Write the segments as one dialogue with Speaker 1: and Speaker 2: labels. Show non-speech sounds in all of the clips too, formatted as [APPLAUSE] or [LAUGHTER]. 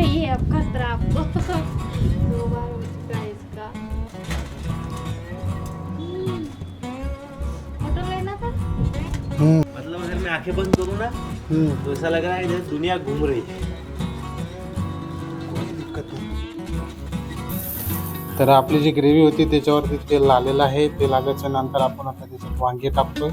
Speaker 1: है [LAUGHS] हो है लेना था
Speaker 2: हम्म,
Speaker 3: मतलब अगर मैं आंखें बंद करूँ ना
Speaker 2: हम्म,
Speaker 3: तो ऐसा लग रहा है जैसे दुनिया घूम रही है।
Speaker 2: तर आपली जी ग्रेव्ही होती त्याच्यावरती तेल आलेलं आहे. तेल आल्याच्यानंतर आपण आता त्याच्यात वांगे टाकतोय.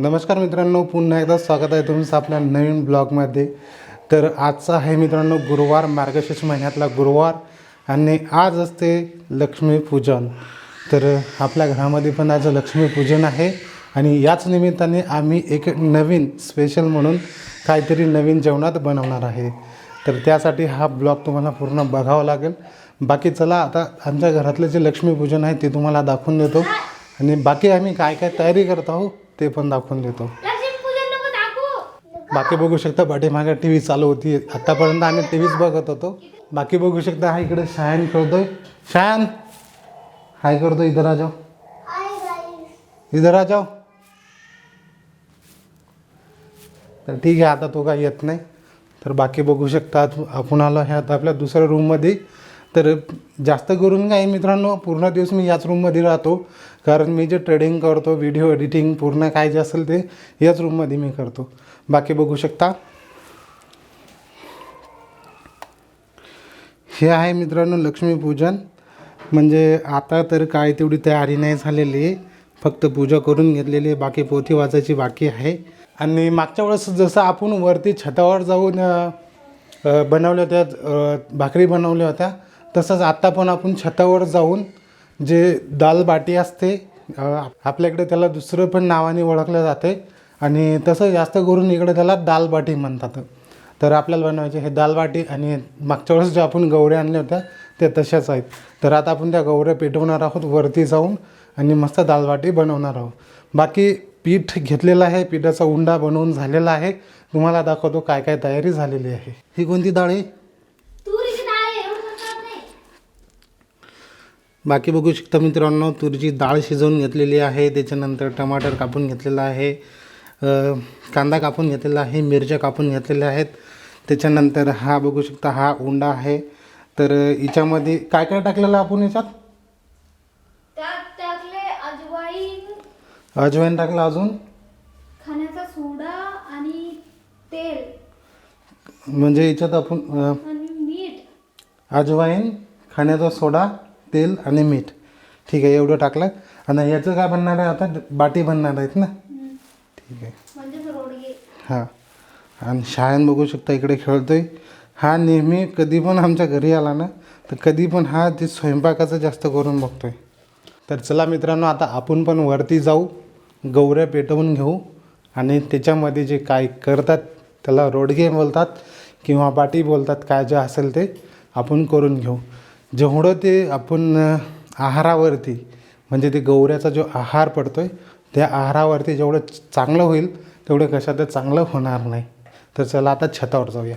Speaker 2: नमस्कार मित्रांनो पुन्हा एकदा स्वागत आहे तुमचं आपल्या नवीन ब्लॉगमध्ये. तर आजचा आहे मित्रांनो गुरुवार मार्गशीर्ष महिन्यातला गुरुवार आणि आज असते लक्ष्मीपूजन तर आपल्या घरामध्ये पण आज लक्ष्मीपूजन आहे आणि याच निमित्ताने आम्ही एक नवीन स्पेशल म्हणून काहीतरी नवीन जेवणात बनवणार आहे. तर त्यासाठी हा ब्लॉग तुम्हाला पूर्ण बघावा लागेल. बाकी चला आता आमच्या घरातलं जे लक्ष्मीपूजन आहे ते तुम्हाला दाखवून देतो. आणि बाकी आम्ही काय काय तयारी करत आहोत ते पण दाखवून देतो. बाकी बघू शकता पाठीमागे टी व्ही चालू होती. आतापर्यंत आम्ही टी व्हीच बघत होतो. बाकी बघू शकता हा इकडे शायन खेळतोय. शायन! हाय करतो इधर आ जाओ इधर आ जाओ तर ठीक आहे आता तो काही येत नाही. तर बाकी बघू शकता आपण आलो आहे आता आपल्या दुसऱ्या रूममध्ये तर जास्त करून काय मित्रांनो पूर्ण दिवस मी याच रूममध्ये राहतो. कारण मी जे ट्रेडिंग करतो व्हिडिओ एडिटिंग पूर्ण काय जे असेल ते याच रूममध्ये मी करतो. बाकी बघू शकता. हे आहे मित्रांनो लक्ष्मीपूजन म्हणजे आता तर काय तेवढी तयारी नाही झालेली. आहे फक्त पूजा करून घेतलेली. आहे बाकी पोथी वाचायची बाकी आहे. आणि मागच्या वेळेस जसं आपण वरती छतावर जाऊन बनवल्या होत्या भाकरी बनवल्या होत्या तसंच आत्ता पण आपण छतावर जाऊन जे दाल बाटी असते आपल्याकडे त्याला दुसरं पण नावाने ओळखलं जाते. आणि तसं जास्त करून इकडे त्याला दाल बाटी म्हणतात. तर आपल्याला बनवायचे हे दालबाटी आणि मागच्या वेळेस ज्या आपण गौऱ्या आणल्या होत्या त्या तशाच आहेत. तर आता आपण त्या गवऱ्या पेटवणार आहोत वरती जाऊन आणि मस्त दालबाटी बनवणार आहोत. बाकी पीठ घेतलेलं आहे पिठाचा उंडा बनवून झालेला आहे. तुम्हाला दाखवतो काय काय तयारी झालेली आहे. ही कोणती डाळ आहे
Speaker 1: तुरीची डाळ आहे एवढं सगळं नाही
Speaker 2: बाकी बघू शकता मित्रांनो तुरीची डाळ शिजवून घेतलेली आहे त्याच्यानंतर टमाटर कापून घेतलेला आहे कांदा कापून घेतलेला आहे मिरच्या कापून घेतलेल्या आहेत. त्याच्यानंतर हा बघू शकता हा उंडा आहे. तर याच्यामध्ये काय काय टाकलेलं आपण याच्यात?
Speaker 1: अजवाईन.
Speaker 2: टाकलं अजून?
Speaker 1: खाण्याचा सोडा आणि तेल.
Speaker 2: म्हणजे याच्यात आपण
Speaker 1: मीठ.
Speaker 2: अजवाईन खाण्याचा सोडा तेल आणि मीठ. ठीक आहे एवढं टाकलं आणि याचं काय बनणार आहे आता? बाटी बनणार आहेत ना? ठीक आहे.
Speaker 1: म्हणजेच रोडगे.
Speaker 2: हां. आणि शाळेत बघू शकता इकडे खेळतोय. हा नेहमी कधी पण आमच्या घरी आला ना तर कधी पण हा ते स्वयंपाकाचं जास्त करून बघतोय. तर चला मित्रांनो आता आपण पण वरती जाऊ गौऱ्या पेटवून घेऊ आणि त्याच्यामध्ये जे काय करतात त्याला रोडगे बोलतात किंवा पाटी बोलतात काय जे असेल ते आपण करून घेऊ. जेवढं ते आपण आहारावरती म्हणजे ते गौऱ्याचा जो आहार पडतो आहे त्या आहारावरती जेवढं चांगलं होईल तेवढं कशात चांगलं होणार नाही. तर चला आता छतावर जाऊया.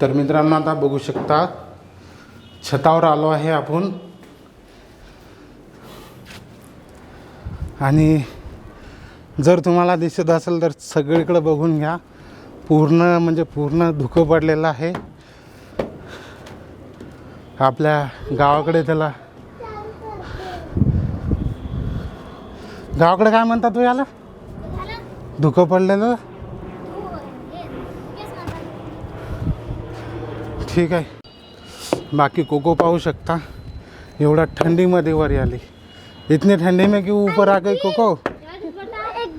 Speaker 2: तर मित्रांनो आता बघू शकता छतावर आलो आहे आपण. आणि जर तुम्हाला दिसत असेल तर सगळीकडे बघून घ्या. पूर्ण म्हणजे पूर्ण धुकं पडलेलं आहे. आपल्या गावाकडे त्याला. गावाकडे काय म्हणतात तू याला? धुकं पडलेलं? ठीक आहे. बाकी कोको पाहू शकता. एवढा ठंडीमध्ये वर आली. इतनी ठंडी में क्यों ऊपर आ गई कोको?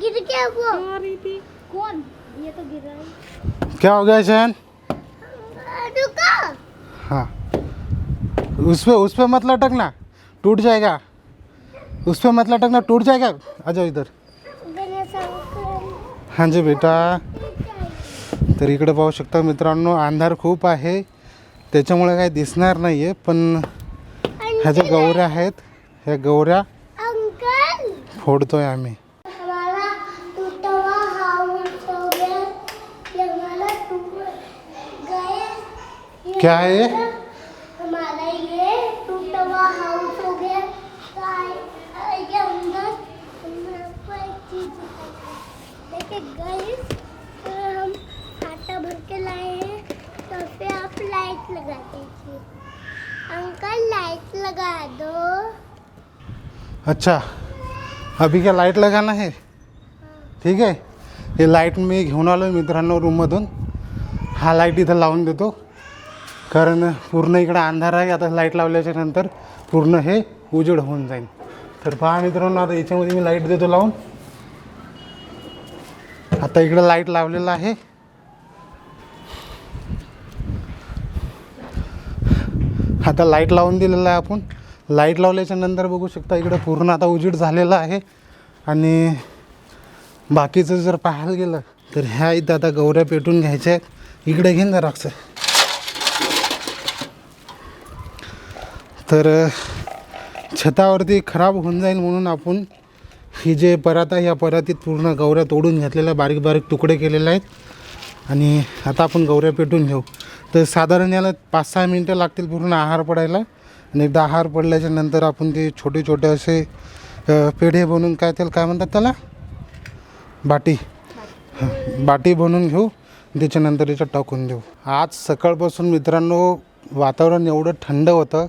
Speaker 1: गिर गया वो कौन ये तो गिर रहा है
Speaker 2: क्या हो गया शहन उस पे उस पे मत लटकना। टूट जाएगा। उस पे मत लटकना टूट जाएगा। आ जाओ इधर। हाँ जी बेटा। तर इकडे पाहू शकता मित्रांनो अंधार खूप आहे. त्याच्यामुळे काही दिसणार नाही आहे पण ह्या ज्या गौऱ्या आहेत ह्या गौऱ्या फोडतोय आम्ही.
Speaker 1: हाउस हो? ये तुटवा
Speaker 2: काय?
Speaker 1: अंदर देखिए हम आटा भर के लाए हैं तो फिर आप लाइट लगा दीजिए अंकल लाइट लगा दो.
Speaker 2: अच्छा. अभी क्या लाइट लगाना है? ठीक आहे हे लाइट मी घेऊन आलो मित्रांनो रूममधून हा लाइट इथं लावून देतो. कारण पूर्ण इकडं अंधार आहे आता लाइट लावल्याच्या नंतर पूर्ण हे उजेड होऊन जाईल. तर पहा मित्रांनो आता याच्यामध्ये मी लाइट देतो लावून. आता इकडं लाइट लावलेलं आहे. आता लाइट लावून दिलेलं आहे आपण. लाइट लावल्याच्या नंतर बघू शकता इकडं पूर्ण आता उजेड झालेला आहे. आणि बाकीचं जर पाहायला गेलं तर ह्या इथं आता गौऱ्या पेटून घ्यायच्या आहेत. इकडे घेईन जरा तर छतावरती खराब होऊन जाईल म्हणून आपण ही जे परात आहे या परातीत पूर्ण गवऱ्या तोडून घेतलेल्या बारीक बारीक तुकडे केलेले आहेत. आणि आता आपण गवऱ्या पेटून घेऊ. तर साधारण याला पाच सहा मिनटं लागतील पूर्ण आहार पडायला. आणि एकदा आहार पडल्याच्या नंतर आपण ते छोटे छोटे असे पेढे बनवून काय त्याला काय म्हणतात त्याला? बाटी. बाटी बनवून घेऊ. त्याच्यानंतर याच्यात टाकून देऊ. आज सकाळपासून मित्रांनो वातावरण एवढं थंड होतं.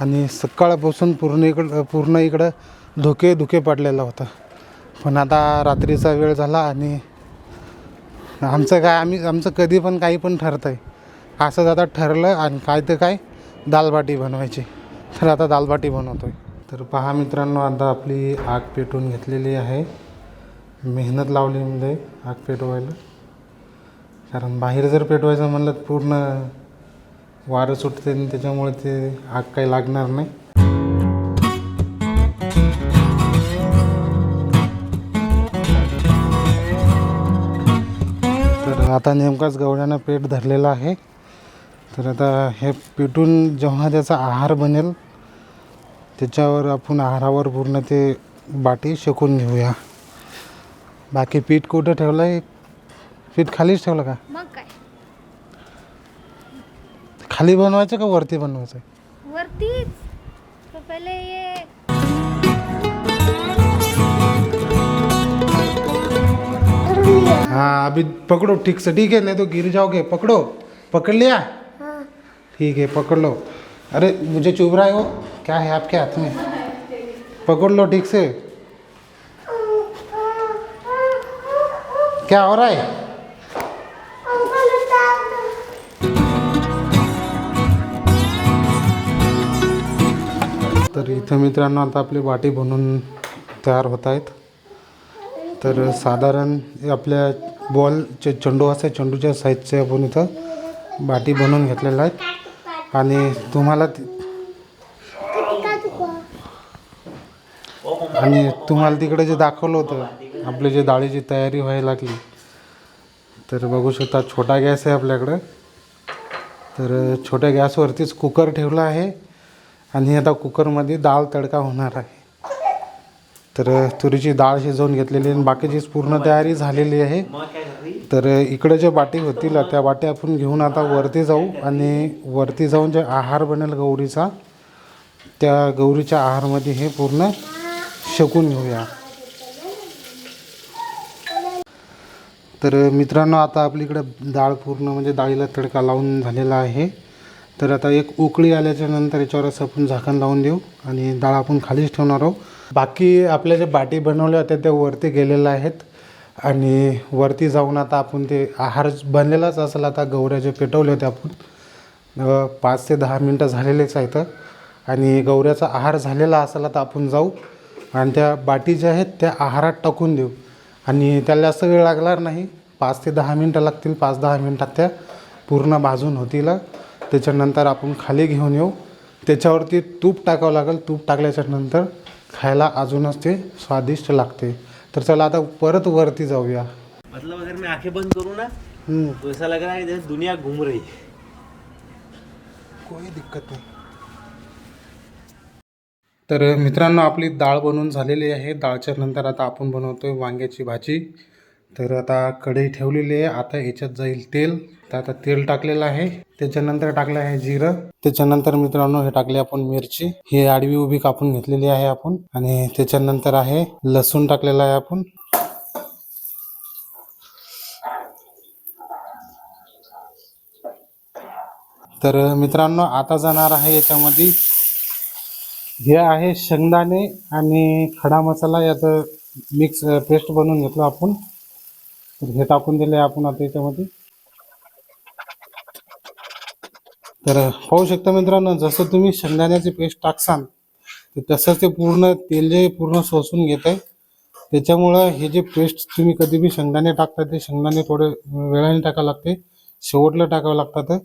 Speaker 2: आणि सकाळपासून पूर्ण इकडं पूर्ण इकडं धुके धुके पडलेला होता. पण आता रात्रीचा वेळ झाला आणि आमचं काय आम्ही आमचं कधी पण काही पण ठरतं आहे असंच आता ठरलं आणि काय तर काय दालबाटी बनवायची. तर आता दालबाटी बनवतो आहे तर पहा मित्रांनो आता आपली आग पेटवून घेतलेली आहे. मेहनत लावली म्हणजे आग पेटवायला. कारण बाहेर जर पेटवायचं म्हणलं तर पूर्ण वारं सुटते आणि त्याच्यामुळे ते आग काही लागणार नाही. तर आता नेमकाच गवळ्यानं पेट धरलेलं आहे. तर आता हे पेटून जेव्हा त्याचा आहार बनेल त्याच्यावर आपण आहारावर पूर्ण ते बाटी शेकून घेऊया. बाकी पीठ कुठं ठेवलं आहे पीठ खालीच ठेवलं का?
Speaker 4: मग काय?
Speaker 2: खाली बनवायचं का वरती बनवायचं?
Speaker 4: वरतीच तो पहिले ये
Speaker 2: हाँ अभी पकड़ो ठीक से ठीक है नहीं तो गिर जाओगे पकड़ो. पकड़ लिया
Speaker 1: हाँ.
Speaker 2: ठीक है पकड़ लो अरे मुझे चुभ रहा है वो. क्या है आपके हाथ में? पकड़ लो ठीक से क्या हो रहा है? तर इथं मित्रांनो आता आपली वाटी बनून तयार होत आहेत. तर साधारण आपल्या बॉलचे चेंडू असे चेंडूच्या साईजचे आपण इथं बाटी बनवून घेतलेल्या आहेत. आणि तुम्हाला ती- आणि तुम्हाला तिकडे जे दाखवलं होतं आपली जे डाळीची तयारी व्हायला लागली. तर बघू शकता छोटा गॅस आहे आपल्याकडं. तर छोट्या गॅसवरतीच कुकर ठेवला आहे. आणि आता कुकरमध्ये डाळ तडका होणार आहे. तर तुरीची डाळ शिजवून घेतलेली आणि बाकीची पूर्ण तयारी झालेली आहे. तर इकडे जे बाटी होतील त्या बाटी आपण घेऊन आता वरती जाऊ आणि वरती जाऊन जे आहार बनेल गौरीचा त्या गौरीच्या आहारमध्ये हे पूर्ण शकून घेऊया. तर मित्रांनो आता आपलीकडं डाळ पूर्ण म्हणजे डाळीला तडका लावून झालेला आहे. तर आता एक उकळी आल्याच्यानंतर याच्यावर असं आपण झाकण लावून देऊ आणि डाळ आपण खालीच ठेवणार आहोत. बाकी आपल्या ज्या बाटी बनवल्या होत्या त्या वरती गेलेल्या आहेत. आणि वरती जाऊन आता आपण ते आहार बनलेलाच असेल आता गौऱ्या जे पेटवले होते आपण पाच ते दहा मिनटं झालेलेच आहेत. आणि गौऱ्याचा आहार झालेला असेल आता आपण जाऊ आणि त्या बाटी ज्या आहेत त्या आहारात टाकून देऊ. आणि त्याला जास्त वेळ लागणार नाही. पाच ते दहा मिनटं लागतील पाच दहा मिनटात त्या पूर्ण भाजून होतील. त्याच्यानंतर आपण खाली घेऊन येऊ. त्याच्यावरती तूप टाकावं लागेल. तूप टाकल्याच्या नंतर खायला अजूनच ते स्वादिष्ट लागते. तर चला आता परत वरती जाऊया.
Speaker 3: मतलब अगर मैं आंखें बंद करूँ ना तो ऐसा लग रहा है जैसे दुनिया घूम रही है।
Speaker 2: कोई दिक्कत नाही. तर मित्रांनो आपली डाळ बनवून झालेली आहे. डाळच्या नंतर आता आपण बनवतोय वांग्याची भाजी. तर आता कढई ठेवलेली आहे. आता याच्यात जाईल तेल. तर आता तेल टाकलेलं आहे. त्याच्यानंतर टाकलं आहे जिरं. त्याच्यानंतर मित्रांनो हे टाकले आपण मिरची. हे आडवी उभी कापून घेतलेली आहे आपण. आणि त्याच्यानंतर आहे लसूण टाकलेला आहे आपण. तर मित्रांनो आता जाणार आहे याच्यामध्ये. हे आहे शेंगदाणे आणि खडा मसाला याचं मिक्स पेस्ट बनवून घेतलं आपण. तर हे टाकून दिले आपण आता याच्यामध्ये. तर पाहू शकता मित्रांनो जसं तुम्ही शेंगदाण्याची पेस्ट टाकसान तर तसं ते पूर्ण तेल जे पूर्ण सोसून घेत आहे. त्याच्यामुळं हे जे पेस्ट तुम्ही कधी बी शेंगदाणे टाकता ते शेंगदाणे थोडे वेळाने टाकावं लागते शेवटला टाकावं लागतात.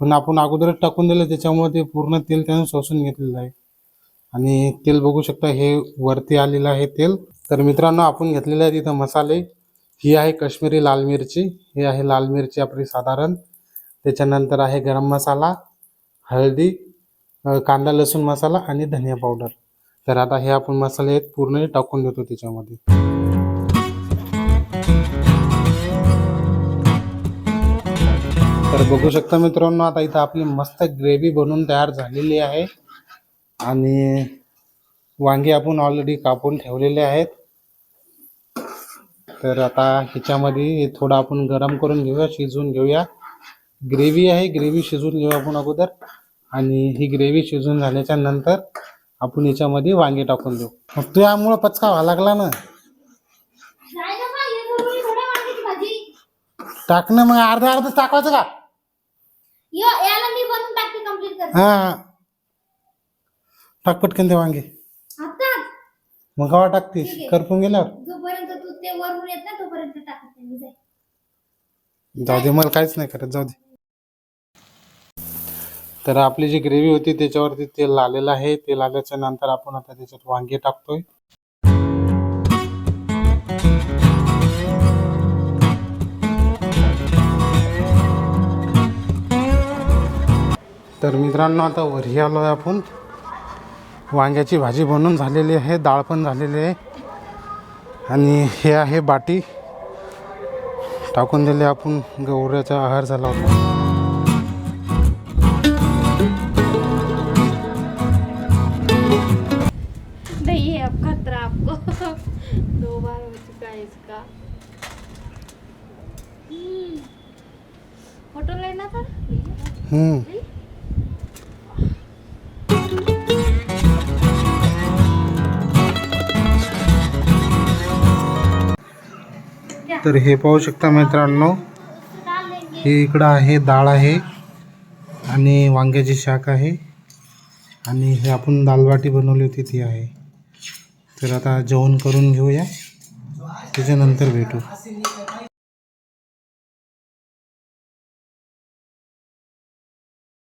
Speaker 2: पण आपण अगोदरच टाकून दिलं त्याच्यामुळे ते पूर्ण तेल त्यानं सोसून घेतलेलं आहे. आणि तेल बघू शकता हे वरती आलेलं आहे तेल. तर मित्रांनो आपण घेतलेले आहे तिथं मसाले. ही आहे काश्मीरी लाल मिरची. ही आहे लाल मिरची आपली साधारण. त्याच्यानंतर आहे गरम मसाला. हळदी कांदा लसूण मसाला आणि धनिया पावडर तर आता हे आपण मसाले आहेत पूर्ण टाकून देतो त्याच्यामध्ये. तर बघू शकता मित्रांनो आता इथं आपली मस्त ग्रेव्ही बनवून तयार झालेली आहे. आणि वांगे आपण ऑलरेडी कापून ठेवलेले आहेत. तर आता ह्याच्यामध्ये थोडं आपण गरम करून घेऊया शिजवून घेऊया. ग्रेव्ही आहे ग्रेव्ही शिजवून घेऊ आपण अगोदर. आणि ही ग्रेव्ही शिजून झाल्याच्यानंतर आपण याच्यामध्ये वांगे टाकून देऊ. मग तुझ्यामुळं पचका व्हायला लागला ना. टाक ना मग अर्धा अर्धा टाकायचं का? हा. टाक पटकन ते वांगे. मग कवा टाकते करपून गेल्यावर.
Speaker 1: जोपर्यंत तू ते वरून येत ना तोपर्यंत टाकत नाही मी जाय.
Speaker 2: जाऊ दे मला काहीच नाही करत जाऊ दे. तर आपली जी ग्रेव्ही होती त्याच्यावरती तेल आलेलं आहे. तेल आल्याच्यानंतर आपण आता त्याच्यात वांगे टाकतोय. तर मित्रांनो आता वरी आलो आहे आपण. वांग्याची भाजी बनून झालेली आहे डाळ पण झालेली आहे. आणि हे आहे बाटी. टाकून दिले आपण गौऱ्याचा आहार झाला होता. हम्म. तर हे पाहू शकता मित्रांनो हे इकडं आहे डाळ आहे आणि वांग्याची शाक आहे आणि हे आपण दालबाटी बनवली होती ती आहे. तर आता जेवण करून घेऊया. त्याच्यानंतर भेटू.